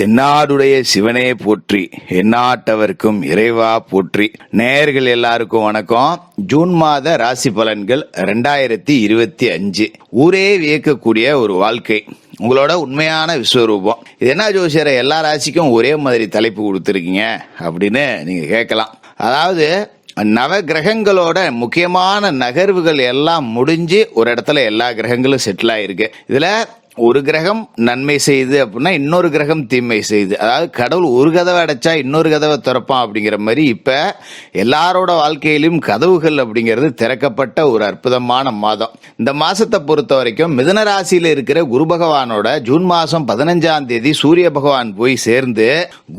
தென்னாடுடைய சிவனே போற்றி எந்நாட்டவர்க்கும் இறைவா போற்றி. நேயர்கள் எல்லாருக்கும் வணக்கம். ஜூன் மாத ராசி பலன்கள் ரெண்டாயிரத்தி இருபத்தி அஞ்சு. ஊரே வியக்கக்கூடிய ஒரு வாழ்க்கை. உங்களோட உண்மையான விஸ்வரூபம். இது என்ன ஜோசியரை எல்லா ராசிக்கும் ஒரே மாதிரி தலைப்பு கொடுத்துருக்கீங்க அப்படின்னு நீங்க கேட்கலாம். அதாவது நவ கிரகங்களோட முக்கியமான நகர்வுகள் எல்லாம் முடிஞ்சு ஒரு இடத்துல எல்லா கிரகங்களும் செட்டில் ஆயிருக்கு. இதுல ஒரு கிரகம் நன்மை செய்யுது அப்படின்னா இன்னொரு கிரகம் தீமை செய்யுது அதாவது கடவுள் ஒரு கதவை அடைச்சா இன்னொரு கதவை திறப்பான் அப்படிங்கிற மாதிரி இப்போ எல்லாரோட வாழ்க்கையிலும் கதவுகள் அப்படிங்கிறது திறக்கப்பட்ட ஒரு அற்புதமான மாதம். இந்த மாதத்தை பொறுத்த வரைக்கும் மிதன ராசியில் இருக்கிற குரு பகவானோட ஜூன் மாதம் பதினஞ்சாம் தேதி சூரிய பகவான் போய் சேர்ந்து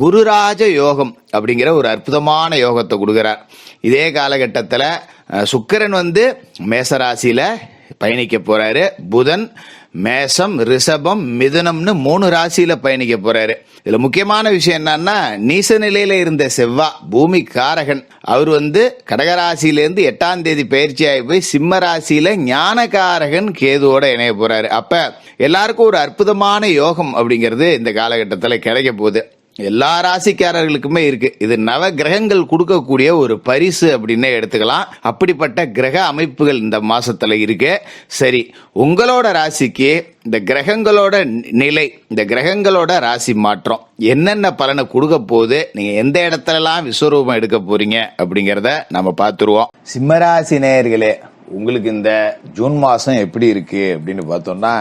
குருராஜ யோகம் அப்படிங்கிற ஒரு அற்புதமான யோகத்தை கொடுக்குறார். இதே காலகட்டத்தில் சுக்கிரன் வந்து மேசராசியில் பயணிக்க போகிறாரு புதன் மேசம் ரிஷபம் மிதுனம்னு மூணு ராசியில பயணிக்க போறாரு. இதுல முக்கியமான விஷயம் என்னன்னா நீச நிலையில இருந்த செவ்வா பூமி காரகன். அவர் வந்து கடகராசியிலேருந்து எட்டாம் தேதி பயிற்சி ஆகி போய் சிம்ம ராசியில ஞானகாரகன் கேதுவோட இணைய போறாரு. அப்ப எல்லாருக்கும் ஒரு அற்புதமான யோகம் அப்படிங்கிறது இந்த காலகட்டத்தில் கிடைக்க போகுது. எல்லா ராசிக்காரர்களுக்குமே இருக்கு. இது நவ கிரகங்கள் கொடுக்கக்கூடிய ஒரு பரிசு அப்படின்னே எடுத்துக்கலாம். அப்படிப்பட்ட கிரக அமைப்புகள் இந்த மாசத்துல இருக்கு. சரி உங்களோட ராசிக்கு இந்த கிரகங்களோட நிலை இந்த கிரகங்களோட ராசி மாற்றம் என்னென்ன பலனை கொடுக்க போகுது நீங்க எந்த இடத்துலலாம் விஸ்வரூபம் எடுக்க போறீங்க அப்படிங்கிறத நம்ம பார்த்துருவோம். சிம்மராசி நேயர்களே உங்களுக்கு இந்த ஜூன் மாசம் எப்படி இருக்கு அப்படின்னு பார்த்தோம்னா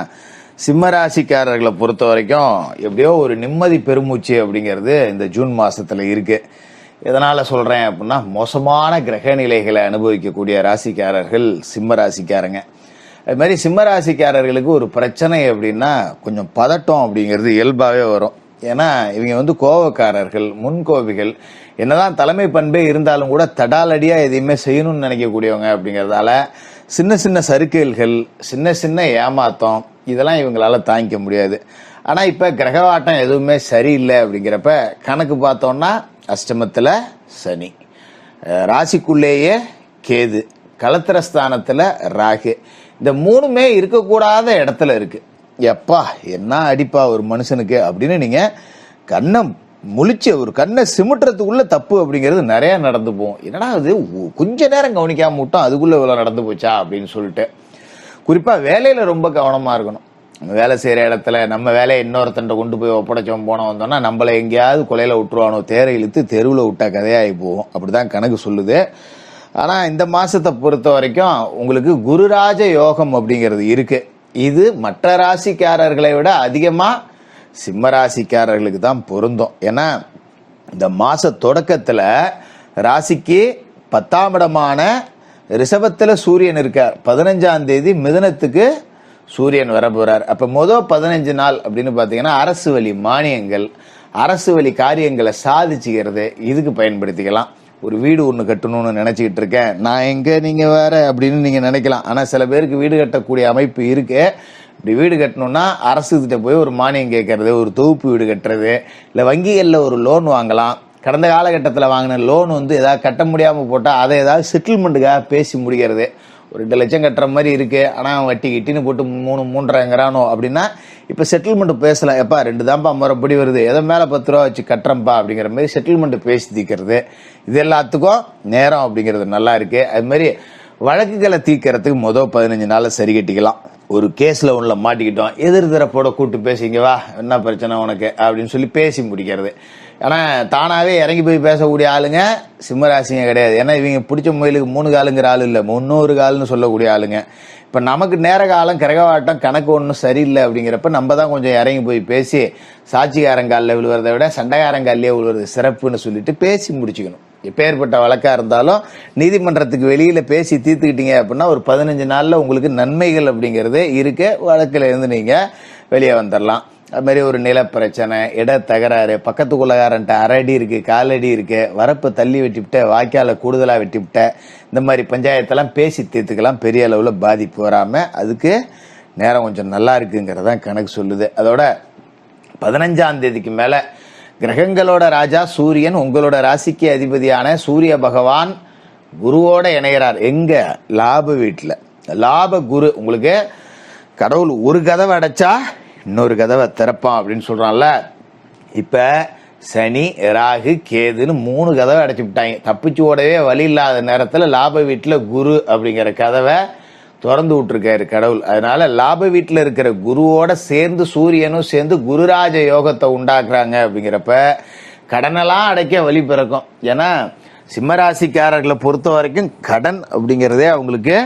சிம்ம ராசிக்காரர்களை பொறுத்த வரைக்கும் எப்படியோ ஒரு நிம்மதி பெருமூச்சு அப்படிங்கிறது இந்த ஜூன் மாதத்தில் இருக்குது எதனால் சொல்கிறேன் அப்படின்னா மோசமான கிரக நிலைகளை அனுபவிக்கக்கூடிய ராசிக்காரர்கள் சிம்ம ராசிக்காரங்க அது மாதிரி சிம்ம ராசிக்காரர்களுக்கு ஒரு பிரச்சனை அப்படின்னா கொஞ்சம் பதட்டம் அப்படிங்கிறது இயல்பாகவே வரும். ஏன்னா இவங்க வந்து கோவக்காரர்கள் முன்கோபிகள். என்னதான் தலைமை பண்பே இருந்தாலும் கூட தடாலடியாக எதையுமே செய்யணும்னு நினைக்கக்கூடியவங்க அப்படிங்கிறதால சின்ன சின்ன சறுக்கல்கள் சின்ன சின்ன ஏமாத்தம் இதெல்லாம் இவங்களால தாங்கிக்க முடியாது. ஆனா இப்ப கிரகவாட்டம் எதுவுமே சரியில்லை அப்படிங்கிறப்ப கணக்கு பார்த்தோம்னா அஷ்டமத்துல சனி. ராசிக்குள்ளேயே கேது. கலத்திரஸ்தானத்துல ராகு. இந்த மூணுமே இருக்கக்கூடாத இடத்துல இருக்கு. எப்பா என்ன அடிப்பா ஒரு மனுஷனுக்கு அப்படின்னு நீங்க கண்ணை முழிச்சு ஒரு கண்ணை சிமிட்டுறதுக்குள்ள தப்பு அப்படிங்கிறது நிறைய நடந்து போகும். என்னடா அது கொஞ்ச நேரம் கவனிக்காம விட்டோம் அதுக்குள்ள இவ்வளோ நடந்து போச்சா அப்படின்னு சொல்லிட்டு. குறிப்பாக வேலையில் ரொம்ப கவனமாக இருக்கணும். நம்ம வேலை செய்கிற இடத்துல நம்ம வேலையை இன்னொருத்தன்ட்ட கொண்டு போய் ஒப்படைச்சோம் போனோம் வந்தோம்னா நம்மளை எங்கேயாவது கொலையில் விட்டுருவானோ தேரை இழுத்து தெருவில் விட்டா கதையாகி போகும். அப்படிதான் கணக்கு சொல்லுது. ஆனால் இந்த மாதத்தை பொறுத்த வரைக்கும் உங்களுக்கு குருராஜ யோகம் அப்படிங்கிறது இருக்குது இது மற்ற ராசிக்காரர்களை விட அதிகமாக சிம்ம ராசிக்காரர்களுக்கு தான் பொருந்தும். ஏன்னா இந்த மாத தொடக்கத்தில் ராசிக்கு பத்தாம் இடமான ரிஷபத்தில் சூரியன் இருக்கார். பதினஞ்சாம் தேதி மிதனத்துக்கு சூரியன் வர அப்போ மொதல் பதினஞ்சு நாள் அப்படின்னு பார்த்தீங்கன்னா அரசு வழி மானியங்கள் அரசு வழி காரியங்களை சாதிச்சுக்கிறது இதுக்கு பயன்படுத்திக்கலாம். ஒரு வீடு ஒன்று கட்டணும்னு நினச்சிக்கிட்டு இருக்கேன். நான் எங்கே நீங்கள் வேற அப்படின்னு நீங்கள் நினைக்கலாம். ஆனால் சில பேருக்கு வீடு கட்டக்கூடிய அமைப்பு இருக்கு. இப்படி வீடு கட்டணும்னா அரசு போய் ஒரு மானியம் கேட்கறது ஒரு தொகுப்பு வீடு கட்டுறது இல்லை வங்கிகளில் ஒரு லோன் வாங்கலாம். கடந்த காலகட்டத்தில் வாங்கின லோன் வந்து எதாவது கட்ட முடியாமல் போட்டால் அதை ஏதாவது செட்டில்மெண்ட்டுக்காக பேசி முடிக்கிறது. ஒரு ரெண்டு லட்சம் கட்டுற மாதிரி இருக்குது ஆனால் வட்டி கிட்டின்னு போட்டு மூணு மூன்றரைங்கிறானோ அப்படின்னா இப்போ செட்டில்மெண்ட் பேசலாம் எப்பா ரெண்டு தான்ப்பா முறைப்படி வருது. எதை மேலே பத்து ரூபா வச்சு கட்டுறேன்ப்பா அப்படிங்கிற மாதிரி செட்டில்மெண்ட் பேசி தீக்கிறது இது எல்லாத்துக்கும் நேரம் அப்படிங்கிறது நல்லா இருக்குது அதுமாரி வழக்குகளை தீர்க்கறதுக்கு மொதல் பதினஞ்சு நாளில் சரி கட்டிக்கலாம். ஒரு கேஸில் உள்ள மாட்டிக்கிட்டோம். எதிர் தரப்போட கூப்பிட்டு பேசிங்க வா. என்ன பிரச்சனை உனக்கு? அப்படின்னு சொல்லி பேசி முடிக்கிறது. ஏன்னா தானாகவே இறங்கி போய் பேசக்கூடிய ஆளுங்க சிம்மராசிங்க கிடையாது. ஏன்னா இவங்க பிடிச்ச முயலுக்கு மூணு காலுங்கிற ஆள் இல்லை. முன்னூறு கால்னு சொல்லக்கூடிய ஆளுங்க. இப்போ நமக்கு நேர காலம் கிரகவாட்டம் கணக்கு ஒன்றும் சரியில்லை அப்படிங்கிறப்ப நம்ம தான் கொஞ்சம் இறங்கி போய் பேசி சாட்சிகாரங்காலில் விழுவதை விட சண்டைக்காரங்காலிலே விழுவது சிறப்புன்னு சொல்லிட்டு பேசி முடிச்சுக்கணும். எப்பேற்பட்ட வழக்காக இருந்தாலும் நீதிமன்றத்துக்கு வெளியில் பேசி தீர்த்துக்கிட்டீங்க அப்படின்னா ஒரு பதினஞ்சு நாளில் உங்களுக்கு நன்மைகள் அப்படிங்கிறது இருக்க வழக்கில் இருந்து நீங்கள் வெளியே வந்துடலாம் அது மாதிரி ஒரு நில பிரச்சனை இட தகராறு பக்கத்து குள்ளகாரன்ட்ட அரடி இருக்கு காலடி இருக்கு வரப்பு தள்ளி வெட்டிவிட்ட வாய்க்கால கூடுதலாக வெட்டிவிட்ட இந்த மாதிரி பஞ்சாயத்தெல்லாம் பேசி தீர்த்துக்கலாம். பெரிய அளவில் பாதிப்பு வராமல் அதுக்கு நேரம் கொஞ்சம் நல்லா இருக்குங்கிறதான் கணக்கு சொல்லுது. அதோட பதினஞ்சாம் தேதிக்கு மேலே கிரகங்களோட ராஜா சூரியன் உங்களோட ராசிக்கு அதிபதியான சூரிய பகவான் குருவோட இணைகிறார். எங்க? லாப வீட்டில். லாப குரு. உங்களுக்கு கடவுள் ஒரு கதவை அடைச்சா இன்னொரு கதவை திறப்பான் அப்படின்னு சொல்கிறான்ல இப்போ சனி ராகு கேதுன்னு மூணு கதவை அடைச்சி விட்டாங்க. தப்பிச்சு ஓடவே வழி இல்லாத நேரத்தில் லாப வீட்டில் குரு அப்படிங்கிற கதவை திறந்து விட்டுருக்காரு கடவுள். அதனால லாப வீட்டில் இருக்கிற குருவோட சேர்ந்து சூரியனும் சேர்ந்து குருராஜ யோகத்தை உண்டாக்குறாங்க அப்படிங்கிறப்ப கடனெல்லாம் அடைக்க வழி பிறக்கும். ஏன்னா சிம்மராசிக்காரர்களை பொறுத்த வரைக்கும் கடன் அப்படிங்கிறதே அவங்களுக்கு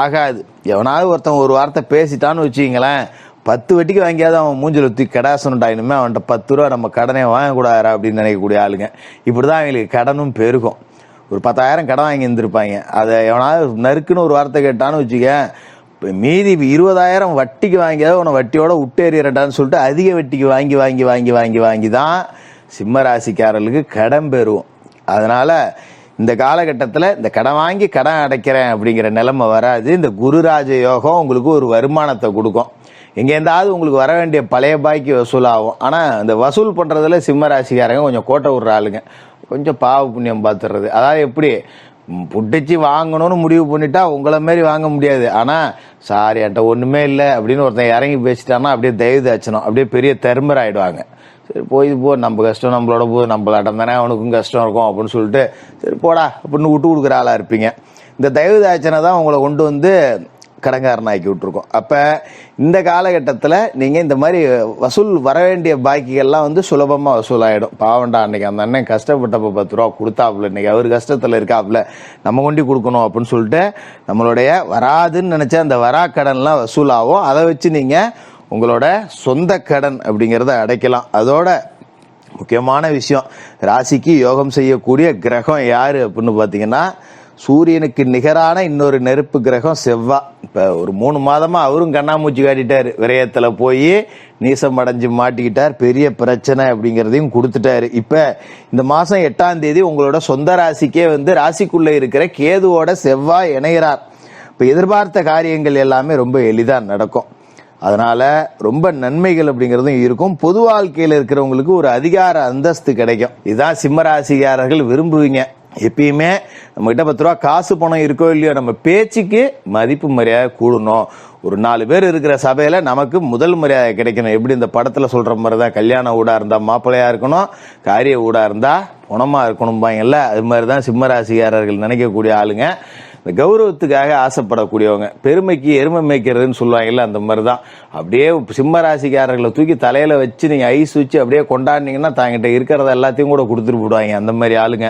ஆகாது. எவனாவது ஒருத்தன் ஒரு வார்த்தை பேசிட்டான்னு வச்சுக்கிங்களேன் பத்து வட்டிக்கு வாங்கியாவது அவன் மூஞ்சில தூக்கி கடாசனுட்டாயினுமே அவன்கிட்ட பத்து ரூபா நம்ம கடனே வாங்கக்கூடாது அப்படின்னு நினைக்கக்கூடிய ஆளுங்க. இப்படி தான் அவங்களுக்கு கடனும் பெருகும். ஒரு பத்தாயிரம் கடன் வாங்கி இருந்திருப்பாங்க. அதை எவனாவது நறுக்குன்னு ஒரு வார்த்தை கேட்டான்னு வச்சுக்க மீதி இருபதாயிரம் வட்டிக்கு வாங்கியாவது உன வட்டியோட உட்டேறிடான்னு சொல்லிட்டு அதிக வட்டிக்கு வாங்கி வாங்கி வாங்கி வாங்கி வாங்கி தான் சிம்ம ராசிக்காரர்களுக்கு கடன் பெறுவோம். அதனால் இந்த காலகட்டத்தில் இந்த கடன் வாங்கி கடன் அடைக்கிறேன் அப்படிங்கிற நிலைமை வராது. இந்த குருராஜ யோகம் உங்களுக்கு ஒரு வருமானத்தை கொடுக்கும். எங்கேருந்தாவது உங்களுக்கு வர வேண்டிய பழைய பாய்க்கு வசூலாகும். ஆனால் இந்த வசூல் பண்ணுறதுல சிம்ம ராசிக்காரங்க கொஞ்சம் கோட்டை விடுற ஆளுங்க. கொஞ்சம் பாவ புண்ணியம் பார்த்துறது அதாவது எப்படி? புட்டிச்சு வாங்கணும்னு முடிவு பண்ணிட்டா உங்களை மாரி வாங்க முடியாது. ஆனால் சாரி என்கிட்ட ஒன்றுமே இல்லை அப்படின்னு ஒருத்தன் இறங்கி பேசிட்டான்னா அப்படியே தயவு தாச்சணும். அப்படியே பெரிய தர்மர் ஆகிடுவாங்க சரி போய் போ. நம்ம கஷ்டம் நம்மளோட போ நம்மளாட்டம் தானே. அவனுக்கும் கஷ்டம் இருக்கும் அப்படின்னு சொல்லிட்டு சரி போடா அப்படின்னு விட்டு கொடுக்குற ஆளாக இருப்பீங்க. இந்த தயவு தாச்சனை தான் உங்களை கொண்டு வந்து கடங்காரனாக்கி விட்டுருக்கோம் அப்போ இந்த காலகட்டத்தில் நீங்கள் இந்த மாதிரி வசூல் வர வேண்டிய பாக்கிகள்லாம் வந்து சுலபமாக வசூலாகிடும் பாவண்டா அன்னைக்கு அந்த அண்ணன் கஷ்டப்பட்டப்போ பத்து ரூபா கொடுத்தாப்புல இன்னைக்கு அவர் கஷ்டத்தில் இருக்காப்புல நம்ம கொண்டு கொடுக்கணும் அப்படின்னு சொல்லிட்டு நம்மளுடைய வராதுன்னு நினச்ச அந்த வரா கடன்லாம் வசூலாகும். அதை வச்சு நீங்கள் உங்களோட சொந்த கடன் அப்படிங்கிறத அடைக்கலாம். அதோட முக்கியமான விஷயம் ராசிக்கு யோகம் செய்யக்கூடிய கிரகம் யார் அப்படின்னு பார்த்தீங்கன்னா சூரியனுக்கு நிகரான இன்னொரு நெருப்பு கிரகம் செவ்வா. இப்போ ஒரு மூணு மாதமாக அவரும் கண்ணாமூச்சி காட்டிட்டார். விரயத்தில் போய் நீசம் அடைஞ்சு மாட்டிக்கிட்டார். பெரிய பிரச்சனை அப்படிங்கிறதையும் கொடுத்துட்டாரு. இப்போ இந்த மாதம் எட்டாம் தேதி உங்களோட சொந்த ராசிக்கே வந்து ராசிக்குள்ளே இருக்கிற கேதுவோட செவ்வாய் இணைகிறார் இப்போ எதிர்பார்த்த காரியங்கள் எல்லாமே ரொம்ப எளிதாக நடக்கும். அதனால ரொம்ப நன்மைகள் அப்படிங்கிறதும் இருக்கும். பொது வாழ்க்கையில் இருக்கிறவங்களுக்கு ஒரு அதிகார அந்தஸ்து கிடைக்கும். இதுதான் சிம்மராசிக்காரர்கள் விரும்புவீங்க. எப்பயுமே நம்மகிட்ட பத்து ரூபா காசு பணம் இருக்கோ இல்லையோ நம்ம பேச்சுக்கு மதிப்பு மரியாதை கூடணும். ஒரு நாலு பேர் இருக்கிற சபையில் நமக்கு முதல் மரியாதை கிடைக்கணும். எப்படி இந்த படத்தில் சொல்கிற மாதிரி தான் கல்யாண ஊடாக இருந்தால் மாப்பிள்ளையாக இருக்கணும் காரிய ஊடாக இருந்தால் குணமாக இருக்கணும்பாங்கல்ல அது மாதிரி தான் சிம்மராசிக்காரர்கள் நினைக்கக்கூடிய ஆளுங்க. இந்த கௌரவத்துக்காக ஆசைப்படக்கூடியவங்க. பெருமைக்கு எருமை மேய்க்கிறதுன்னு சொல்லுவாங்கல்ல அந்த மாதிரி தான். அப்படியே சிம்ம ராசிக்காரர்களை தூக்கி தலையில் வச்சு நீங்கள் ஐஸ் வச்சு அப்படியே கொண்டாடினீங்கன்னா தாங்கிட்ட இருக்கிறத எல்லாத்தையும் கூட கொடுத்துட்டு போடுவாங்க அந்த மாதிரி ஆளுங்க.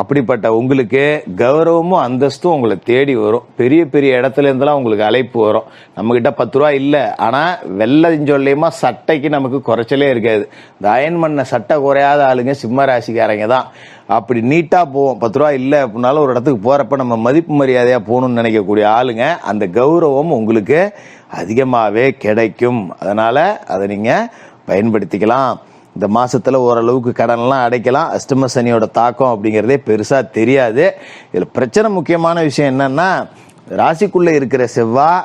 அப்படிப்பட்ட உங்களுக்கு கௌரவமும் அந்தஸ்தும் உங்களை தேடி வரும். பெரிய பெரிய இடத்துல இருந்தெல்லாம் உங்களுக்கு அழைப்பு வரும். நம்ம கிட்ட பத்து ரூபா இல்லை. ஆனா வெள்ளஞ்சொல்லியமா சட்டைக்கு நமக்கு குறைச்சலே இருக்காது. இந்த அயன் பண்ண சட்டை குறையாத ஆளுங்க சிம்ம ராசிக்காரங்க தான். அப்படி நீட்டாக போவோம். பத்து ரூபா இல்லை அப்படின்னாலும் ஒரு இடத்துக்கு போகிறப்ப நம்ம மதிப்பு மரியாதையாக போகணும்னு நினைக்கக்கூடிய ஆளுங்க அந்த கௌரவம் உங்களுக்கு அதிகமாகவே கிடைக்கும். அதனால் அதை நீங்கள் பயன்படுத்திக்கலாம். இந்த மாசத்துல ஓரளவுக்கு கடன்லாம் அடைக்கலாம். அஷ்டம சனியோட தாக்கம் அப்படிங்கிறதே பெருசா தெரியாது. இதுல பிரச்சனை முக்கியமான விஷயம் என்னன்னா ராசிக்குள்ள இருக்கிற செவ்வாய்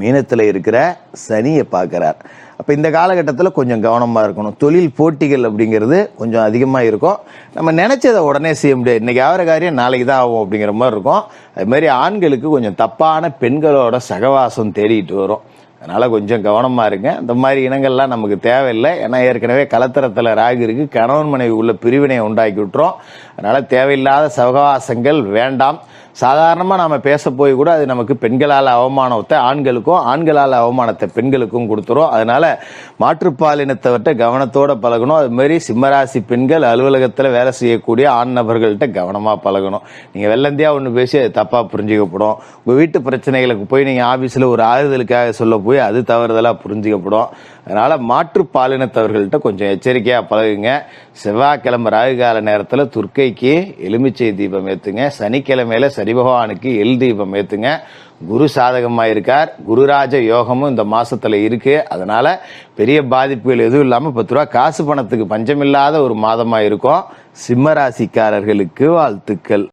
மீனத்துல இருக்கிற சனியை பார்க்கிறார். அப்போ இந்த காலகட்டத்தில் கொஞ்சம் கவனமாக இருக்கணும். தொழில் போட்டிகள் அப்படிங்கிறது கொஞ்சம் அதிகமாக இருக்கும். நம்ம நினச்சதை உடனே செய்ய முடியாது. இன்றைக்கி ஆகிற காரியம் நாளைக்கு தான் ஆகும் அப்படிங்கிற மாதிரி இருக்கும். அதுமாதிரி ஆண்களுக்கு கொஞ்சம் தப்பான பெண்களோட சகவாசம் தேடிட்டு வரும். அதனால் கொஞ்சம் கவனமாக இருங்க. இந்த மாதிரி இனங்கள்லாம் நமக்கு தேவையில்லை. ஏன்னா ஏற்கனவே கலத்தரத்தில் ராகு இருக்கு. கணவன் மனைவி உள்ள பிரிவினை உண்டாக்கி விட்டுரும் அதனால் தேவையில்லாத சகவாசங்கள் வேண்டாம். சாதாரணமாக நாம் பேச போய் கூட அது நமக்கு பெண்களால் அவமானத்தை ஆண்களுக்கும் ஆண்களால் அவமானத்தை பெண்களுக்கும் கொடுத்துரும். அதனால மாற்றுப்பாலினத்தவர்கிட்ட கவனத்தோட பழகணும். அது மாதிரி சிம்மராசி பெண்கள் அலுவலகத்தில் வேலை செய்யக்கூடிய ஆண் நபர்கள்ட்ட கவனமாக பழகணும். நீங்கள் வெள்ளந்தியா ஒன்று பேசி அது தப்பாக புரிஞ்சுக்கப்படும். உங்கள் வீட்டு பிரச்சனைகளுக்கு போய் நீங்கள் ஆஃபீஸில் ஒரு ஆறுதலுக்காக சொல்ல போய் அது தவறுதலாக புரிஞ்சுக்கப்படும். அதனால மாற்று பாலினத்தவர்கள்ட்ட கொஞ்சம் எச்சரிக்கையா பழகுங்க. செவ்வாய்க்கிழமை ராகு கால நேரத்துல துர்க்கைக்கு எலுமிச்சை தீபம் ஏத்துங்க. சனிக்கிழமையில சரி பகவானுக்கு எல் தீபம் ஏத்துங்க. குரு சாதகமாக இருக்கார். குருராஜ யோகமும் இந்த மாசத்துல இருக்கு. அதனால பெரிய பாதிப்புகள் எதுவும் இல்லாம பத்து ரூபா காசு பணத்துக்கு பஞ்சமில்லாத ஒரு மாதமா இருக்கும் சிம்ம ராசிக்காரர்களுக்கு வாழ்த்துக்கள்.